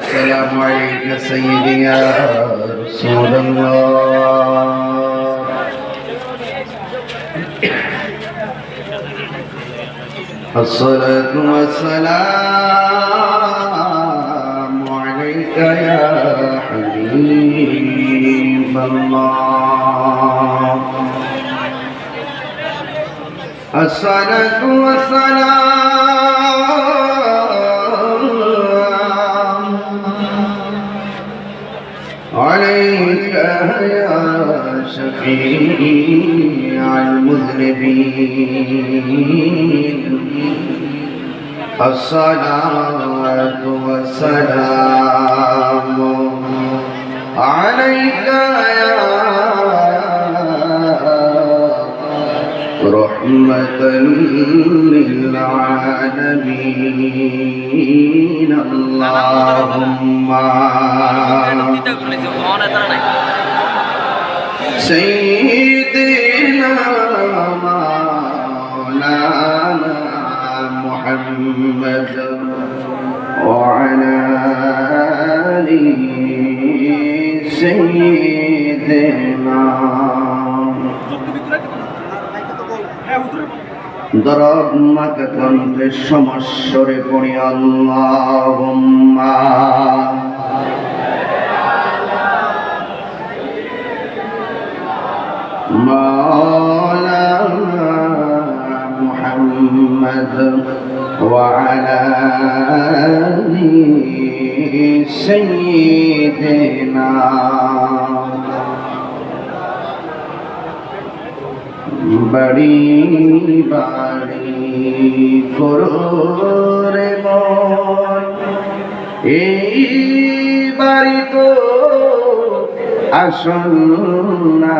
السلام عليك سيدي يا رسول الله. الصلاة والسلام عليك يا حبيب الله. الصلاة والسلام شفيع المذنبين الصلاة والسلام عليك يا رحمة للعالمين اللهم سيدنا مولانا محمد وعلى آله سيدنا দরমাকে কণ্ঠে সমস্বরে পড়ি আল্লাহ مولانا محمد وعلى آله سيدنا বড়ি বাড়ি করে মন এই বাড়ি তো আসল না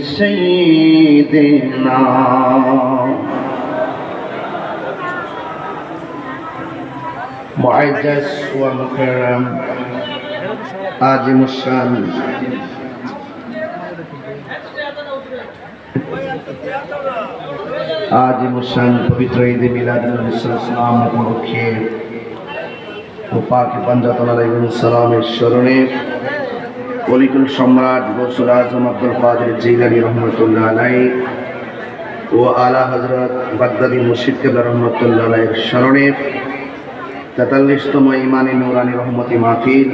سيدنا معزز ومكرم عظيم الشان আজ মুসান পবিত্র ঈদে মিলাদ ইসলাম উপলক্ষে ও পাক পাঞ্জাতন আলাইকুম সালামের স্মরণে অলিকুল সম্রাট গৌসুল আজম আব্দুল কাদের জিলানি রহমতুল্লাহ আলাই ও আলা হজরত বাগদাদি মুর্শিদ কেবলা রহমতুল্লাহ আলাইয়ের স্মরণে তেতাল্লিশতম ইমানি নুরানি রহমতি মাহফিল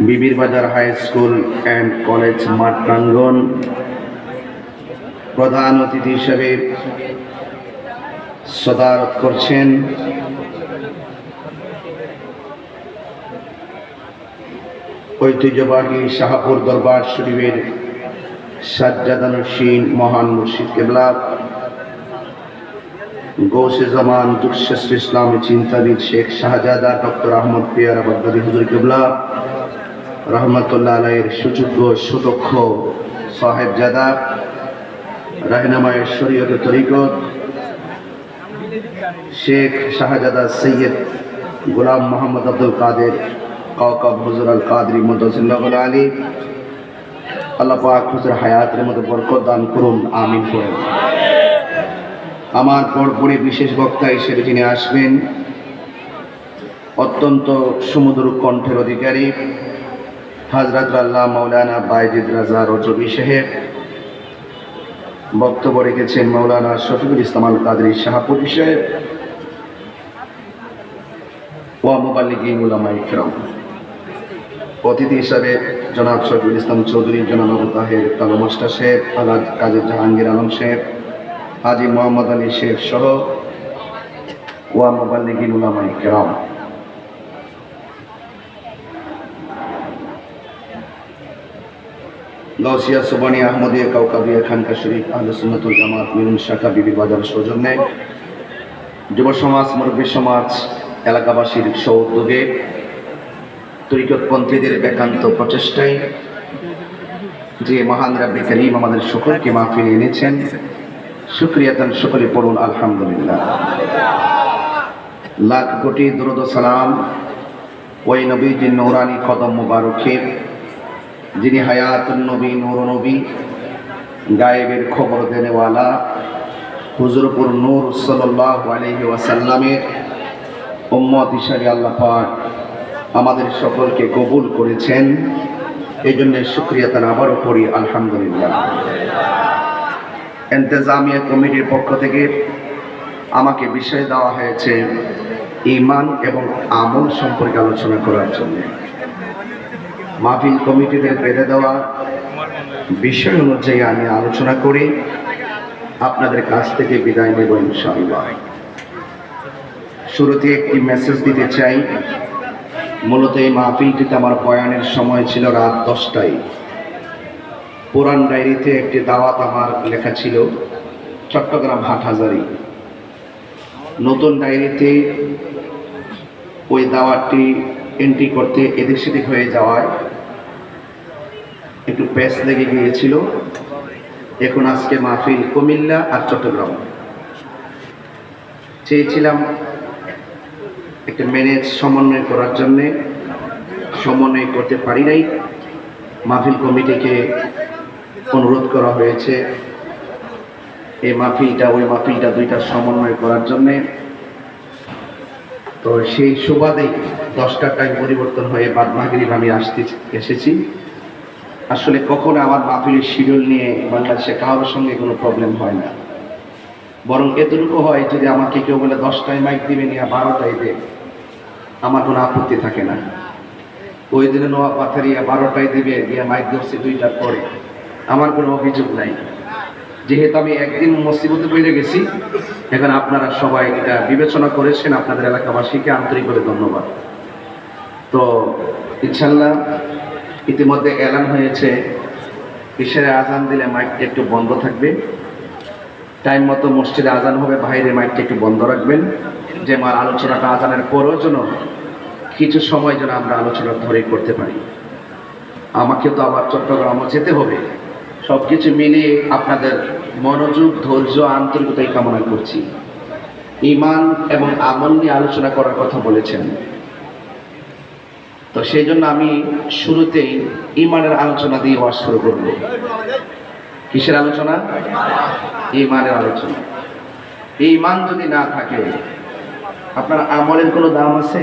বিবির বাজার হাই স্কুল অ্যান্ড কলেজ মাঠ প্রাঙ্গন প্রধান অতিথি হিসেবে সদারত করছেন ঐতিহ্যবাহী শাহপুর দরবার শরীফের সাজ্জাদানুসীন মহান মুর্শিদ কেবলা, গৌসে জামান দুঃশ্রেষ্ঠ ইসলামী চিন্তাবিদ শেখ শাহজাদা ডক্টর আহমদ পিয়ারা বাগদাদি হুজুর কেবলা, রহমতুল্লাহ আলাইয়ের সুযোগ্য সুদক্ষ সাহেবজাদা রাহনামায় শরীয়ত তরিকত শেখ শাহজাদা সৈয়দ গোলাম মোহাম্মদ আব্দুল কাদের কাউকাব হুজুর আল কাদরি মদসিল্লাহ আলী। আল্লাহ পাক হায়াতের মতো বরকত দান করুন, আমিন করেন আমার পরপরে বিশেষ বক্তা হিসেবে যিনি আসবেন, অত্যন্ত সুমধুর কণ্ঠের অধিকারী, হাজরত আল্লাহ মৌলানা বাইজিদ রাজা রজবি সাহেব। বক্তব্য রেখেছেন মৌলানা শফিকুল ইসলাম আল কাদরি শাহপুরি সাহেব। ওয়া মুবাল্লিগিন উলামা ইকরাম অতিথি হিসাবে জনাব শফিকুল ইসলাম চৌধুরী, জনাব আবু তাহের কালো মাস্টার সাহেব, আলাদ কাজী জাহাঙ্গীর আলম শেখ হাজি মোহাম্মদ আলী শেখ সহ ওয়া মুবাল্লিগিন উলামা ইকরাম গাউসিয়া সুবানি আহমদিয়া কাউকাবিয়া খানকা শরীফ আহলে সুন্নাতুল জামাত মিলন শাখা বিবি বাজার সৌজন্যে যুব সমাজ, মুরব্বী সমাজ, এলাকাবাসীর সৌদ্যোগে তরিকতপন্থীদের একান্ত প্রচেষ্টায় যে মহান রাব্বি করিম আমাদের সকলকে মাহফিলে এনেছেন শুক্রিয়াতান সকলে পড়ুন, আলহামদুলিল্লাহ। লাখ কোটি দুরুদ সালাম ওই নবীজি নৌরানি কদম মুবারকের, যিনি হায়াত নবী নবী, গায়েবের খবর দেনেওয়ালা, হুজুরপুর নূর সাল্লাল্লাহু আলাইহি ওয়াসাল্লামের উম্মত আল্লাহ পাক আমাদের সকলকে কবুল করেছেন। এই জন্য শুক্রিয়া তার আবারও করি আলহামদুলিল্লাহ। এন্তেজামিয়া কমিটির পক্ষ থেকে আমাকে বিষয় দেওয়া হয়েছে ইমান এবং আমল সম্পর্কে আলোচনা করার জন্য। মাহফিল কমিটিদের বেঁধে দেওয়া বিষয় অনুযায়ী আমি আলোচনা করি। আপনাদের কাছ থেকে বিদায় নেব ইনশাআল্লাহ। শুরুতে একটি মেসেজ দিতে চাই। মূলত এই মাহফিলটিতে আমার বয়ানের সময় ছিল রাত দশটায়। পুরান ডায়েরিতে একটি দাওয়াত আমার লেখা ছিল, চট্টগ্রাম হাটহাজারি। নতুন ডায়েরিতে ওই দাওয়াতটি এন্ট্রি করতে এদিক সেদিক হয়ে যাওয়ায় একটু প্যাস লেগে গিয়েছিল। এখন আজকে মাহফিল কুমিল্লা আর চট্টগ্রাম। চেয়েছিলাম একটা ম্যানেজ সমন্বয় করার জন্যে সমন্বয় করতে পারি নাই। মাহফিল কমিটিকে অনুরোধ করা হয়েছে। এই মাহফিলটা, ওই মাহফিলটা দুইটা সমন্বয় করার জন্যে। তো সেই সুবাদেই দশটার টাইম পরিবর্তন হয়ে বাদ মাগরিব আমি আসতে এসেছি। আসলে কখনো আমার মাহফিলের শিডিউল নিয়ে বাংলাদেশে কারোর সঙ্গে কোনো প্রবলেম হয় না। বরং এতটুকু হয় যদি আমাকে কেউ বলে দশটায় মাইক দিবে, নিয়ে বারোটায় দে আমার কোনো আপত্তি থাকে না। ওই দিনে নোয়া পাথারিয়া বারোটায় দিবে দিয়ে মাইক ধরছে দুইটার পরে। আমার কোনো অভিযোগ নাই। যেহেতু আমি একদিন মুসিবতে বেড়ে গেছি, এখন আপনারা সবাই এটা বিবেচনা করেছেন, আপনাদের এলাকাবাসীকে আন্তরিকভাবে ধন্যবাদ। তো ইনশাল্লাহ ইতিমধ্যে এলান হয়েছে ঈশ্বরে আজান দিলে মাইকটা একটু বন্ধ থাকবে। টাইম মতো মসজিদে আজান হবে, বাইরে মাইকটা একটু বন্ধ রাখবেন। যে আমার আলোচনাটা আজানের পরেও যেন কিছু সময় যেন আমরা আলোচনা ধরে করতে পারি। আমাকে তো আবার চট্টগ্রামও যেতে হবে। সব কিছু মিলিয়ে আপনাদের মনোযোগ, ধৈর্য আন্তরিকতাই কামনা করছি। ইমান এবং আমল নিয়ে আলোচনা করার কথা বলেছেন। তো সেই জন্য আমি শুরুতেই ইমানের আলোচনা দিয়ে ওয়াজ শুরু করব। কিসের আলোচনা? ইমানের আলোচনা। এই ইমান যদি না থাকে আপনার আমলের কোনো দাম আছে?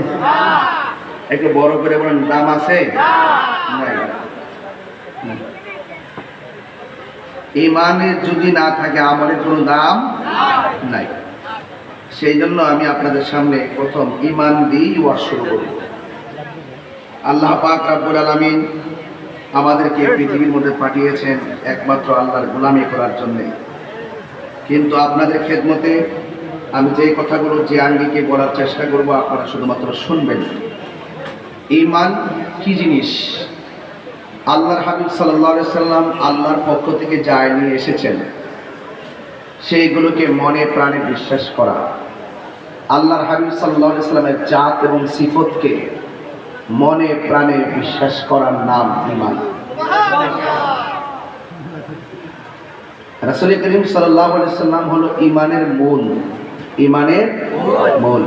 একটু বড় করে বলেন, দাম আছে। ইমানের যদি না থাকে, আমলের কোনো দাম নাই। সেই জন্য আমি আপনাদের সামনে প্রথম ইমান দিয়েই ওয়াজ শুরু করব। আল্লাহ পাক রাব্বুল আলামিন আমাদেরকে পৃথিবীর মধ্যে পাঠিয়েছেন একমাত্র আল্লাহর গোলামি করার জন্যে। কিন্তু আপনাদের খেদমতে আমি যে কথাগুলো যে আঙ্গিকে বলার চেষ্টা করব, আপনারা শুধুমাত্র শুনবেন। ইমান কি জিনিস? আল্লাহর হাবিব সাল্লাহ সাল্লাম আল্লাহর পক্ষ থেকে যা নিয়ে এসেছেন, সেইগুলোকে মনে প্রাণে বিশ্বাস করা। আল্লাহর হাবিব সাল্লাহ সাল্লামের জাত এবং সিফতকে মনে প্রাণে বিশ্বাস করার নাম ইমান রাসুল করিম সাল্লাহ সাল্লাম হলো ইমানের মূল ইমানের মূল।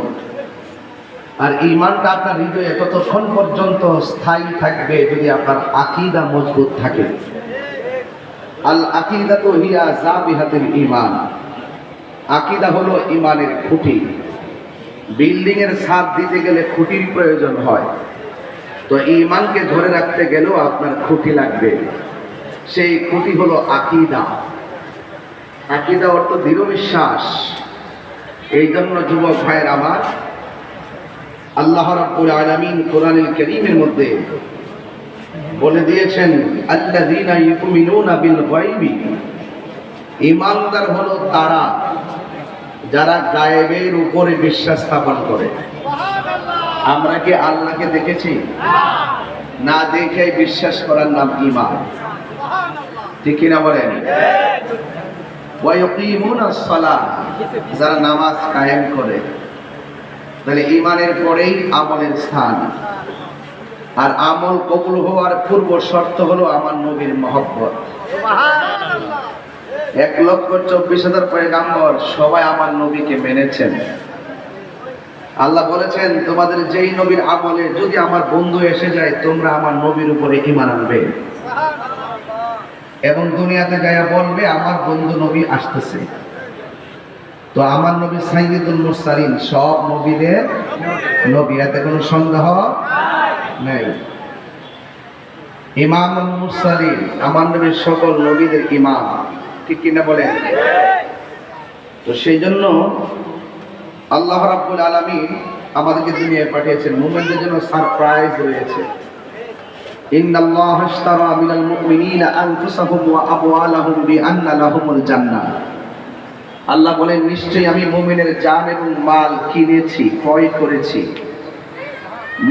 আর ইমানটা আপনার হৃদয়ে ততক্ষণ পর্যন্ত স্থায়ী থাকবে যদি আপনার আকিদা মজবুত থাকে। আল আকিদা তো হিয়া জাবিহাতের ইমান আকিদা হলো ইমানের খুঁটি। বিল্ডিং এর ছাদ দিতে গেলে খুঁটির প্রয়োজন হয়। তো ইমানকে ধরে রাখতে গেলেও আপনার খুঁটি লাগবে। সেই খুঁটি হলো আকিদা। আকিদা অর্থ দৃঢ় বিশ্বাস। এই জন্য যুবক ভাইয়ের আমার, আল্লাহ রাব্বুল আলামিন কোরআনুল কারীমের মধ্যে বলে দিয়েছেন, আল্লাযীনা ইউমিনুনা বিল গায়বি। ঈমানদার হলো তারা যারা গায়েবের উপরে বিশ্বাস স্থাপন করে। আমরা কি আল্লাহকে দেখেছি? না দেখে বিশ্বাস করার নাম ঈমান। ঠিক কিনা বলেন? যারা নামাজ কায়েম করে তাহলে ইমানের পরেই আমলের স্থান। আর আমল কবুল হওয়ার পূর্ব শর্ত হলো আমার নবীর মহব্বত। এক লক্ষ চব্বিশ হাজার পয়গাম্বর সবাই আমার নবীকে মেনেছেন। আল্লাহ বলেছেন তোমাদের যেই নবীর আমলে যদি আমার বন্ধু এসে যায় তোমরা আমার নবীর উপরে ইমান আনবে। এবং দুনিয়াতে গায়া বলবে, আমার বন্ধু নবী আসতেছে। তো আমার নবী সাইয়দুল মুরসালিন, সব নবীদের নবী। এতে কোনো সন্দেহ নেই। ইমাম মুরসালিন, আমার নবীর সকল নবীদের ইমাম। ঠিক কিনা বলেন? তো সেই জন্য আল্লাহ রাব্বুল আলামিন আমাদেরকে দুনিয়ায় পাঠিয়েছেন। মুমিনদের জন্য সারপ্রাইজ রয়েছে। ইন্নাল্লাহ আশতারা মিনাল মুমিনিনা আনফুসাহুম ওয়া আমওয়ালাহুম বিআন্না লাহুমুল জান্নাহ। আল্লাহ বলেন নিশ্চয়ই আমি মুমিনের জান এবং মাল কিনেছি ক্রয় করেছি।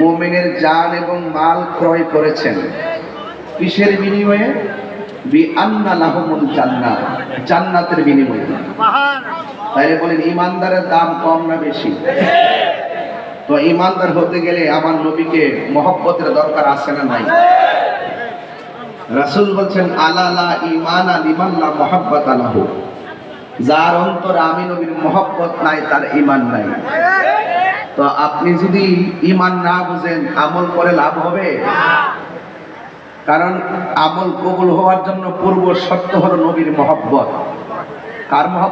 মুমিনের জান এবং মাল ক্রয় করেছেন। কিসের বিনিময়ে? জান্নাতের বিনিময়ে। তাইলে বলেন ইমানদারের দাম কম না বেশি? তো ইমানদার হতে গেলে আমার নবীকে মহব্বতের দরকার আছে না নাই? রাসূল বলছেন আলালা ইমান আলিমাল্লা মহাব্বত আলাহ যার অন্তরে আমি নবীর মহব্বত নাই, তার ইমান নাই। তো আপনি যদি ইমান না বুঝেন, আমল করে লাভ হবে? কারণ আমল কবুল হওয়ার জন্য পূর্ব শর্ত হলো নবীর মহব্বত। কার মহব্বত?